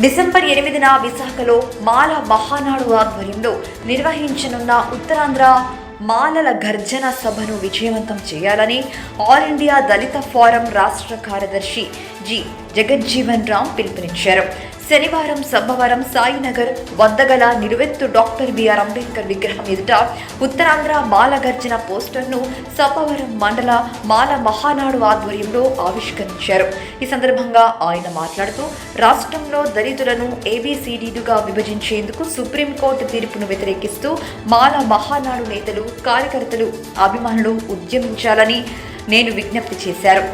December ఎనిమిదిన విశాఖలో మాల మహానాడు ఆధ్వర్యంలో నిర్వహించనున్న ఉత్తరాంధ్ర మాలల గర్జన సభను విజయవంతం చేయాలని ఆల్ ఇండియా దళిత ఫోరం రాష్ట్ర కార్యదర్శి జి జగజ్జీవన్ రామ్ పిలుపునిచ్చారు. శనివారం సబ్బవరం సాయినగర్ వద్ద గల నిలువెత్తు డాక్టర్ బిఆర్ అంబేద్కర్ విగ్రహం ఎదుట ఉత్తరాంధ్ర మాలగర్జన పోస్టర్ను సబ్బవరం మండల మాల మహానాడు ఆధ్వర్యంలో ఆవిష్కరించారు. ఈ సందర్భంగా ఆయన మాట్లాడుతూ రాష్ట్రంలో దళితులను ఏబీసీడీలుగా విభజించేందుకు సుప్రీంకోర్టు తీర్పును వ్యతిరేకిస్తూ మాల మహానాడు నేతలు కార్యకర్తలు అభిమానులు ఉద్యమించాలని నేను విజ్ఞప్తి చేశారు.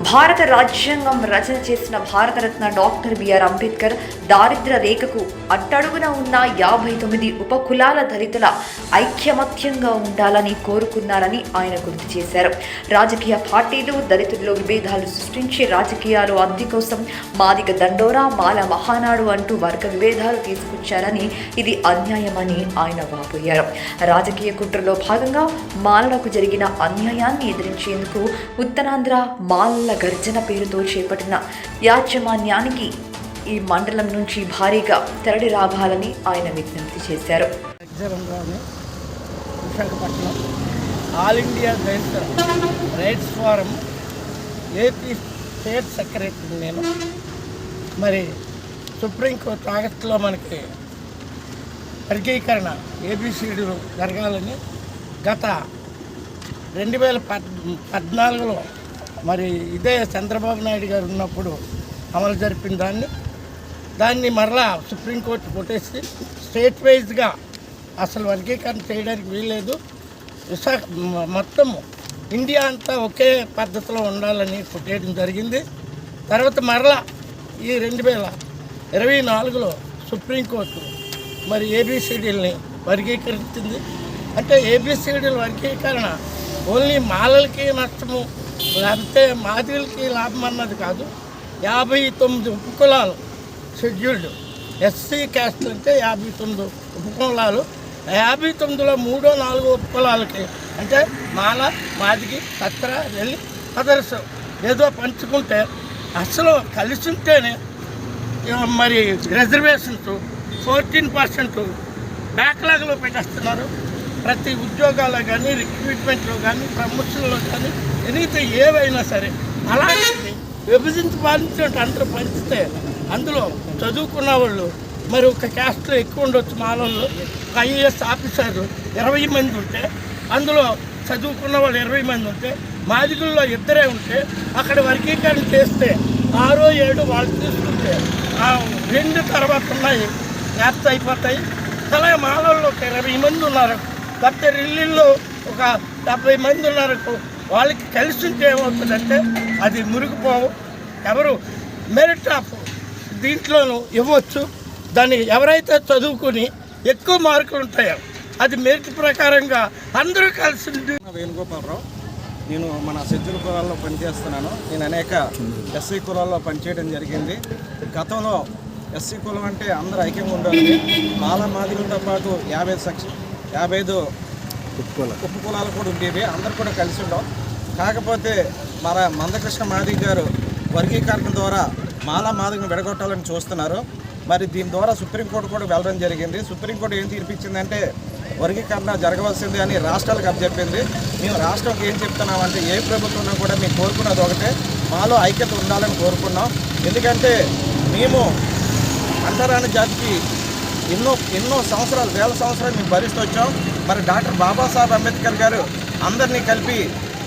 భారత రాజ్యాంగం రచన చేసిన Bharat Ratna doctor B R Ambedkar దారిద్ర రేఖకు అట్టడుగున ఉన్న యాభై తొమ్మిది ఉపకులాల దళితుల ఐక్యమత్యంగా ఉండాలని కోరుకున్నారని ఆయన గుర్తు చేశారు. రాజకీయ పార్టీలు దళితుల్లో విభేదాలు సృష్టించి రాజకీయాలు అద్దె కోసం మాదిగ దండోరా మాల మహానాడు అంటూ వర్గ విభేదాలు తీసుకొచ్చారని ఇది అన్యాయమని ఆయన వాపోయారు. రాజకీయ కుట్రలో భాగంగా మాలలకు జరిగిన అన్యాయాన్ని ఎదిరించేందుకు ఉత్తరాంధ్ర మాలల గర్జన పేరుతో చేపట్టిన యాజమాన్యానికి ఈ మండలం నుంచి భారీగా తరలి రావాలని ఆయన విజ్ఞప్తి చేశారు. Visakhapatnam all India Dalit rights forum AP state secretary నేను. మరి సుప్రీంకోర్టు ఆగస్టులో మనకి వర్గీకరణ ఏబిసిడీలు జరగాలని గత రెండు వేల పద్ పద్నాలుగులో మరి ఇదే చంద్రబాబు నాయుడు గారు ఉన్నప్పుడు అమలు జరిపిన దాన్ని దాన్ని మరలా సుప్రీంకోర్టు కొట్టేసి స్టేట్ వైజ్గా అసలు వర్గీకరణ చేయడానికి వీల్లేదు. విశాఖ మొత్తము మొత్తం ఇండియా అంతా ఒకే పద్ధతిలో ఉండాలని కొట్టేయడం జరిగింది. తర్వాత మరలా ఈ రెండు వేల ఇరవై నాలుగులో సుప్రీంకోర్టు మరి ఏబిసిడీలని వర్గీకరించింది. అంటే ఏబిసిడీల వర్గీకరణ ఓన్లీ మాలలకి నష్టము లేకపోతే మాదిలకి లాభం అన్నది కాదు. యాభై తొమ్మిది ఉపకులాలు షెడ్యూల్డ్ ఎస్సీ క్యాస్ట్ అంటే యాభై తొమ్మిది ఉపకులాలు. యాభై తొమ్మిదిలో మూడో నాలుగో ఉపకులాలకి అంటే మాల మాదిగి కత్ర వెళ్ళి అదర్స్ ఏదో పంచుకుంటే అసలు కలిసి ఉంటేనే మరి రిజర్వేషన్స్ ఫోర్టీన్ పర్సెంట్ బ్యాక్లాగ్లో పెట్టేస్తున్నారు. ప్రతి ఉద్యోగాల్లో కానీ రిక్రూట్మెంట్లో కానీ ప్రమోషన్లో కానీ ఎనీథింగ్ ఏవైనా సరే అలాంటిది విభజించి పాలించినట్టు అందరూ పంచితే అందులో చదువుకున్న వాళ్ళు మరి ఒక క్యాస్ట్లో ఎక్కువ ఉండొచ్చు మాలల్లో ఒక ఐఏఎస్ ఆఫీసర్లు ఇరవై మంది ఉంటే అందులో చదువుకున్న వాళ్ళు ఇరవై మంది ఉంటే మాదిగుల్లో ఇద్దరే ఉంటే అక్కడ వర్గీకరణ చేస్తే ఆరో ఏడు వాళ్ళు తీసుకుంటే ఆ రెండు తర్వాత ఉన్నాయి వ్యాప్తి అయిపోతాయి. అలాగే మాలల్లో ఒక ఇరవై మంది ఉన్నారు. గత రిల్లీల్లో ఒక డెబ్బై మంది ఉన్నారు. వాళ్ళకి కలిసి ఉంటే ఏమవుతుందంటే అది మురిగిపోవు. ఎవరు మెరిట్ ఆఫ్ దీంట్లోనూ ఇవ్వచ్చు. దాన్ని ఎవరైతే చదువుకుని ఎక్కువ మార్కులు ఉంటాయో అది మెరిట్ ప్రకారంగా అందరూ కలిసి వేణుగోపాలరావు. నేను మన షెడ్యూల్ కులాల్లో పనిచేస్తున్నాను. నేను అనేక ఎస్సీ కులాల్లో పనిచేయడం జరిగింది. గతంలో ఎస్సీ కులం అంటే అందరూ ఐక్యంగా ఉండాలి మాల మాదిరితో పాటు యాభై సెక్షన్ యాభై ఐదు ఉప కులాలు కూడా ఉండేవి అందరు కూడా కలిసి ఉండవు కాకపోతే మన మందకృష్ణ మాదిగ గారు వర్గీకరణ ద్వారా మాల మాదిగను విడగొట్టాలని చూస్తున్నారు. మరి దీని ద్వారా సుప్రీంకోర్టు కూడా వెళ్ళడం జరిగింది. సుప్రీంకోర్టు ఏం తీర్పిచ్చిందంటే వర్గీకరణ జరగవలసింది అని రాష్ట్రాలకు అప్పచెప్పింది మేము రాష్ట్రంకి ఏం చెప్తున్నామంటే ఏ ప్రభుత్వం కూడా మేము కోరుకున్నది ఒకటే. మాలో ఐక్యత ఉండాలని కోరుకున్నాం. ఎందుకంటే మేము అంటరాని జాతికి ఎన్నో ఎన్నో సంవత్సరాలు వేల సంవత్సరాలు మేము భరిస్తూ వచ్చాం. మరి డాక్టర్ బాబాసాహెబ్ అంబేద్కర్ గారు అందరినీ కలిపి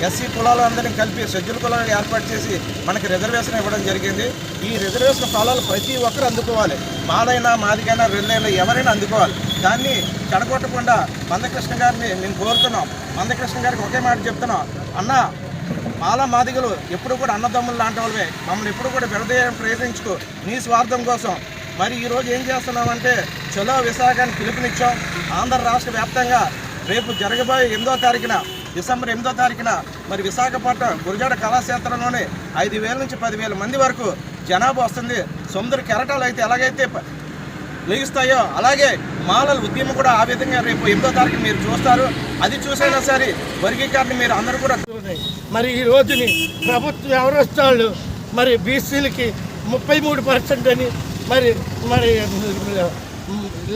ఎస్సీ కులాలు అందరినీ కలిపి షెడ్యూల్ కులాలను ఏర్పాటు చేసి మనకి రిజర్వేషన్ ఇవ్వడం జరిగింది. ఈ రిజర్వేషన్ ఫలాలు ప్రతి ఒక్కరు అందుకోవాలి. మాదైనా మాదిగైనా రెల్లైనా ఎవరైనా అందుకోవాలి. దాన్ని చెడగొట్టకుండా మందకృష్ణ గారిని మేము కోరుతున్నాం. మందకృష్ణ గారికి ఒకే మాట చెప్తున్నాం. అన్న మాల మాదిగలు ఎప్పుడు కూడా అన్నదమ్ములు లాంటి వాళ్ళే మమ్మల్ని ఎప్పుడు కూడా విడదీయడం ప్రయత్నించుకో. నీ స్వార్థం కోసం. మరి ఈరోజు ఏం చేస్తున్నామంటే చలో విశాఖని పిలుపునిచ్చాం. ఆంధ్ర రాష్ట్ర వ్యాప్తంగా రేపు జరగబోయే ఎనిమిదో తారీఖున డిసెంబర్ ఎనిమిదో తారీఖున మరి విశాఖపట్నం గురజాడ కళాక్షేత్రంలోనే ఐదు వేల నుంచి పదివేల మంది వరకు జనాభా వస్తుంది. సముద్ర కెరటాలు అయితే ఎలాగైతే ప- అలాగే మాలల ఉద్యమం కూడా ఆ విధంగా రేపు ఎనిమిదో తారీఖు మీరు చూస్తారు. అది చూసైనా సరే వర్గీకరణ మీరు అందరూ కూడా మరి ఈ రోజుని ప్రభుత్వం ఎవరు మరి బీసీలకి ముప్పై మూడు పర్సెంట్ అని మరి మరి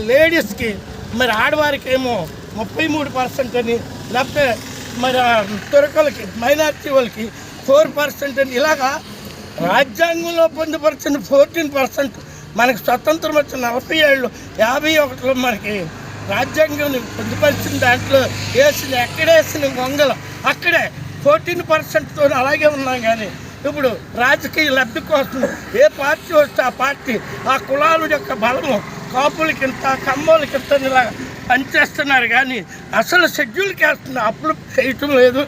లేడీస్కి మరి ఆడవారికి ఏమో ముప్పై మూడు పర్సెంట్ అని లేకపోతే మరి తురకలకి మైనార్టీ వాళ్ళకి ఫోర్ పర్సెంట్ అని ఇలాగా రాజ్యాంగంలో పొందుపరిచిన ఫోర్టీన్ పర్సెంట్ మనకి స్వతంత్రం వచ్చిన నలభై ఏళ్ళు యాభై ఒకటిలో మనకి రాజ్యాంగం పొందుపరిచిన దాంట్లో వేసిన ఎక్కడేసిన గొంగలు అక్కడే ఫోర్టీన్ పర్సెంట్తో అలాగే ఉన్నాం కానీ ఇప్పుడు రాజకీయ లబ్ధి కోసం ఏ పార్టీ వస్తే ఆ పార్టీ ఆ కులాల యొక్క బలము కాపులకింత కమ్మోలకింత ఇలా పనిచేస్తున్నారు కానీ అసలు షెడ్యూల్కి వేస్తున్న అప్పులు చేయటం లేదు.